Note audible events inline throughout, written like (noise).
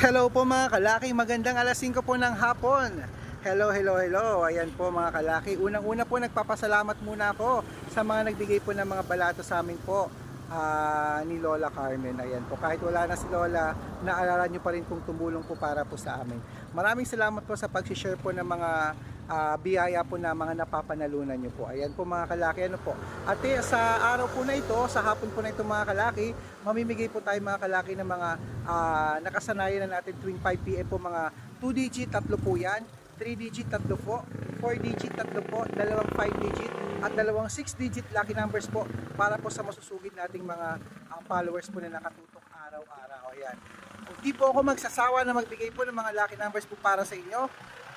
Hello po mga kalaki, magandang alas 5 po ng hapon. Hello, hello, hello. Ayan po mga kalaki. Unang-una po nagpapasalamat muna ako sa mga nagbigay po ng mga balato sa amin po ah, ni Lola Carmen. Ayan po. Kahit wala na si Lola, naalala nyo pa rin kung tumulong po para po sa amin. Maraming salamat po sa pag-share po ng mga ah, biyaya po na mga napapanalunan nyo po. Ayan po mga kalaki. Ano po? At eh, sa araw po na ito, sa hapon po na ito mga kalaki, mamimigay po tayo mga kalaki ng mga ah, nakasanayan na natin tuwing 5pm po mga 2 digit, tatlo po yan. 3 digit, tatlo po. 4 digit, tatlo po. Dalawang 5 digit at dalawang 6 digit lucky numbers po para po sa masusugid nating mga ang followers po na nakatutok araw-araw. Ayan. Kung di po ako magsasawa na magbigay po ng mga lucky numbers po para sa inyo,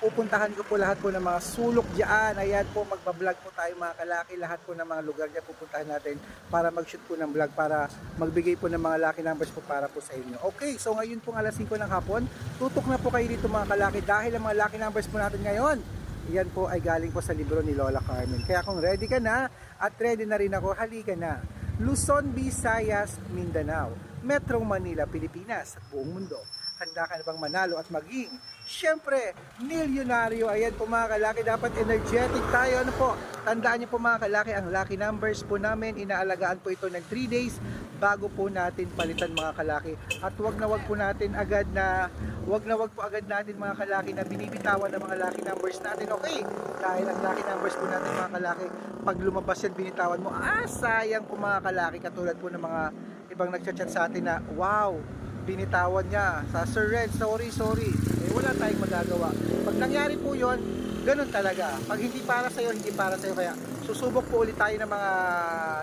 pupuntahan ko po lahat po ng mga sulok dyan. Ayan po, magbablog po tayo mga kalaki. Lahat po ng mga lugar dyan pupuntahan natin para mag-shoot po ng vlog para magbigay po ng mga lucky numbers po para po sa inyo. Okay, so ngayon pong alas 5 ng hapon, tutok na po kayo dito mga kalaki dahil ang mga lucky numbers po natin ngayon, yan po ay galing po sa libro ni Lola Carmen. Kaya kung ready ka na at ready na rin ako, halika na. Luzon, Visayas, Mindanao, Metro Manila, Pilipinas, at buong mundo. Handa ka na bang manalo at maging? Siyempre, milyonaryo. Ayan po mga kalaki, dapat energetic tayo. Ano po? Tandaan niyo po mga kalaki, ang lucky numbers po namin, inaalagaan po ito ng 3 days bago po natin palitan mga kalaki. At wag na wag po natin agad na, wag na wag po agad natin mga kalaki na binibitawan ng mga lucky numbers natin. Okay, dahil ang lucky numbers po natin mga kalaki, pag lumabas yan, binitawan mo, ah, sayang po mga kalaki. Katulad po ng mga ibang nagchat-chat sa atin na, wow, binitawan niya sa Sir Red, sorry, sorry. Wala tayong magagawa. Pag nangyari po yon ganun talaga. Pag hindi para sa'yo, hindi para sa'yo. Kaya susubok po ulit tayo ng mga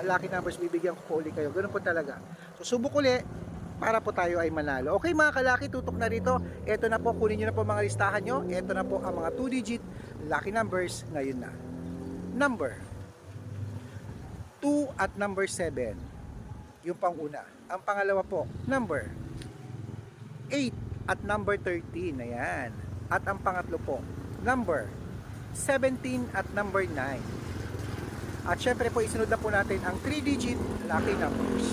lucky numbers, bibigyan ko po ulit kayo. Ganun po talaga. Susubok ulit para po tayo ay manalo. Okay mga kalaki, tutok na rito. Ito na po, kunin nyo na po mga listahan nyo. Ito na po ang mga 2-digit lucky numbers ngayon na. Number 2 at number 7. Yung pang-una. Ang pangalawa po, number 8 at number 13. Ayan. At ang pangatlo po, number 17 at number 9. At syempre po, isunod na po natin ang 3-digit lucky numbers.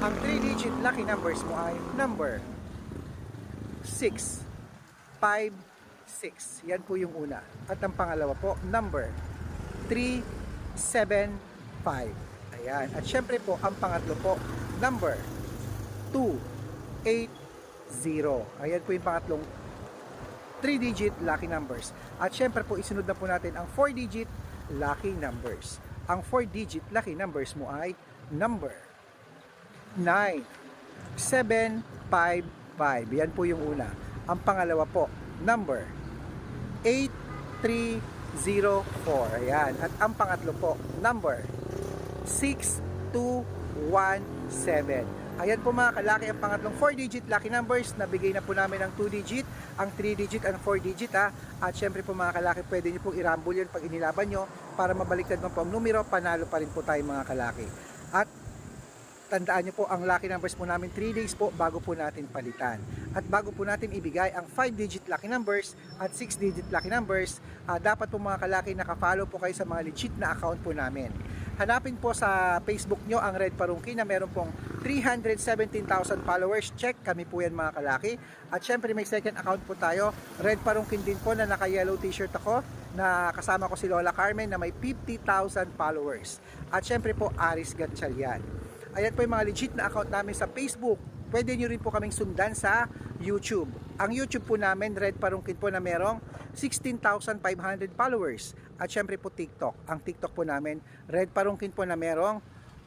Ang 3-digit lucky numbers mo ay number 6, 5, 6. Yan po yung una. At ang pangalawa po, number 3, 7, 5. Ayan. At syempre po, ang pangatlo po, number 2, 8, 0. Ayan po yung pangatlong 3-digit lucky numbers. At syempre po, isunod na po natin ang 4-digit lucky numbers. Ang 4-digit lucky numbers mo ay number 9, 7, 5, 5. Yan po yung una. Ang pangalawa po, number 8, 3, 0, 4. Ayan. At ang pangatlo po, number 6, 2, 1, 7. Ayan po mga kalaki ang pangatlong 4-digit lucky numbers. Nabigay na po namin ang 2-digit, ang 3-digit, ang 4-digit ha. At syempre po mga kalaki, pwede nyo pong irambol yan pag inilaban nyo para mabaliktad man po ang numero, panalo pa rin po tayo mga kalaki. At tandaan nyo po ang lucky numbers po namin 3 days po bago po natin palitan. At bago po natin ibigay ang 5-digit lucky numbers at 6-digit lucky numbers, ah, dapat po mga kalaki nakafollow po kayo sa mga legit na account po namin. Hanapin po sa Facebook nyo ang Red Parungki na meron pong 317,000 followers. Check kami po yan mga kalaki. At syempre may second account po tayo. Red Parungkin din po na naka-yellow t-shirt ako na kasama ko si Lola Carmen na may 50,000 followers. At syempre po Aris Gatchalian. Ayan po yung mga legit na account namin sa Facebook. Pwede nyo rin po kaming sundan sa YouTube. Ang YouTube po namin, Red Parungkin po na merong 16,500 followers. At syempre po TikTok. Ang TikTok po namin, Red Parungkin po na merong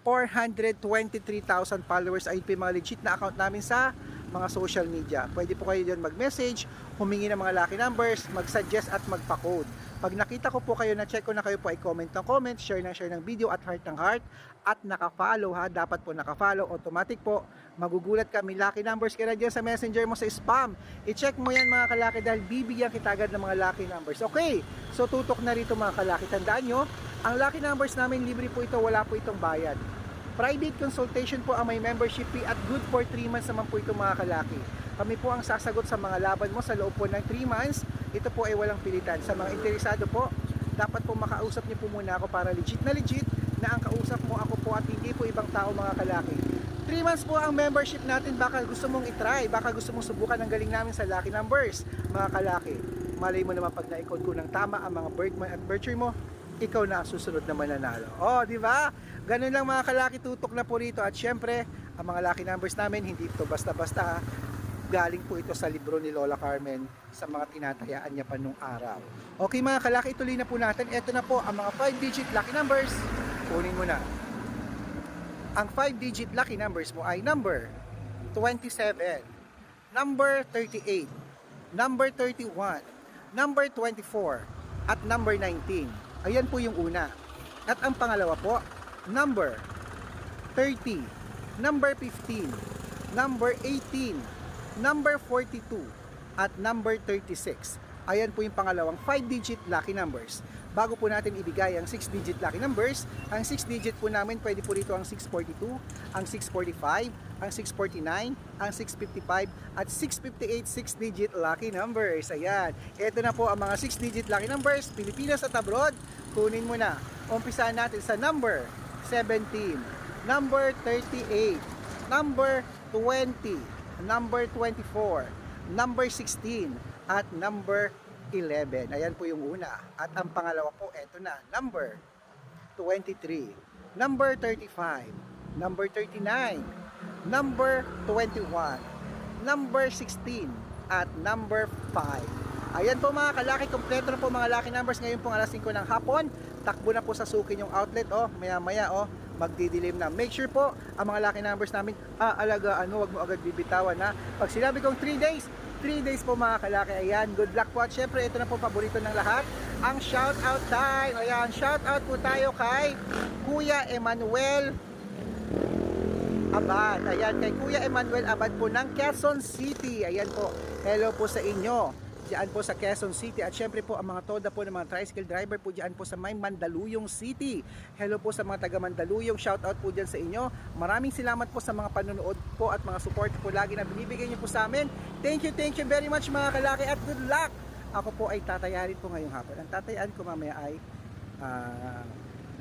423,000 followers. Yung mga legit na account namin sa mga social media. Pwede po kayo dyan mag-message, humingi ng mga lucky numbers, mag-suggest at magpa-code. Pag nakita ko po kayo na check ko na kayo po ay comment ng comment, share ng share ng video at heart ng heart at naka-follow ha, dapat po naka-follow automatic po. Magugulat kami lucky numbers kaya dyan sa messenger mo sa spam. I-check mo yan mga kalaki dahil bibigyan kita agad ng mga lucky numbers. Okay, so tutok na rito mga kalaki. Tandaan nyo, ang lucky numbers namin libre po ito, wala po itong bayad. Private consultation po ang may membership fee at good for 3 months naman po ito mga kalaki. Kami po ang sasagot sa mga laban mo sa loob po ng 3 months. Ito po ay walang pilitan. Sa mga interesado po, dapat po makausap niyo po muna ako para legit na legit na ang kausap mo ako po at hindi po ibang tao mga kalaki. 3 months po ang membership natin. Baka gusto mong itry, baka gusto mong subukan ang galing namin sa Lucky Numbers. Mga kalaki, malay mo naman pag na-code ko ng tama ang mga month at birthday mo, ikaw na susunod na mananalo. Oh, di ba? Ganun lang mga kalaki, tutok na po rito. At syempre, ang mga lucky numbers namin, hindi ito basta-basta. ha. Galing po ito sa libro ni Lola Carmen sa mga tinatayaan niya pa nung araw. Okay mga kalaki, ituloy na po natin. Ito na po ang mga 5-digit lucky numbers. Kunin mo na. Ang 5-digit lucky numbers mo ay number 27, number 38, number 31, number 24, at number 19. Ayan po yung una. At ang pangalawa po, number 30, number 15, number 18, number 42, at number 36. Ayan po yung pangalawang 5-digit lucky numbers. Bago po natin ibigay ang 6-digit lucky numbers, ang 6-digit po namin pwede po rito ang 642, ang 645, ang 649, ang 655, at 658 6-digit lucky numbers. Ayan. Ito na po ang mga 6-digit lucky numbers, Pilipinas at abroad. Kunin mo na. Umpisahan natin sa number 17, number 38, number 20, number 24, number 16, at number 11. Ayan po yung una. At ang pangalawa po, eto na, number 23, number 35, number 39, number 21, number 16, at number 5. Ayan po mga kalaki, kompleto na po mga lucky numbers. Ngayon pong alas 5 ng hapon. Takbo na po sa sukin yung outlet, oh, maya maya, oh, magdidilim na. Make sure po, ang mga lucky numbers namin, aalagaan mo, wag mo agad bibitawan ha. Pag sinabi kong 3 days, 3 days po mga kalaki. Ayan, good luck po. At syempre, ito na po paborito ng lahat. Ang shout out time. Ayan, shout out po tayo kay Kuya Emmanuel Abad. Ayan, kay Kuya Emmanuel Abad po ng Quezon City. Ayan po, hello po sa inyo. Diyan po sa Quezon City at syempre po ang mga toda po ng mga tricycle driver po diyan po sa may Mandaluyong City. Hello po sa mga taga Mandaluyong, shout out po diyan sa inyo. Maraming salamat po sa mga panonood po at mga support po lagi na binibigay niyo po sa amin. Thank you, thank you very much mga kalaki at good luck. Ako po ay tatayarin po ngayong hapon. Ang tatayaan ko mamaya ay ah,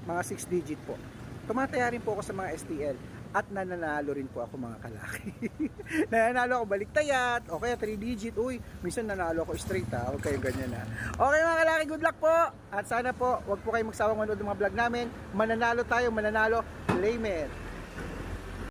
mga 6 digit po. Tumatayarin po ako sa mga STL at nananalo rin po ako mga kalaki. (laughs) nananalo ako baliktayat, o kaya 3 digit, uy, minsan nanalo ako straight ha, huwag kayong ganyan ha. Okay mga kalaki, good luck po! At sana po, wag po kayong magsawang manood ng mga vlog namin. Mananalo tayo, mananalo, claim!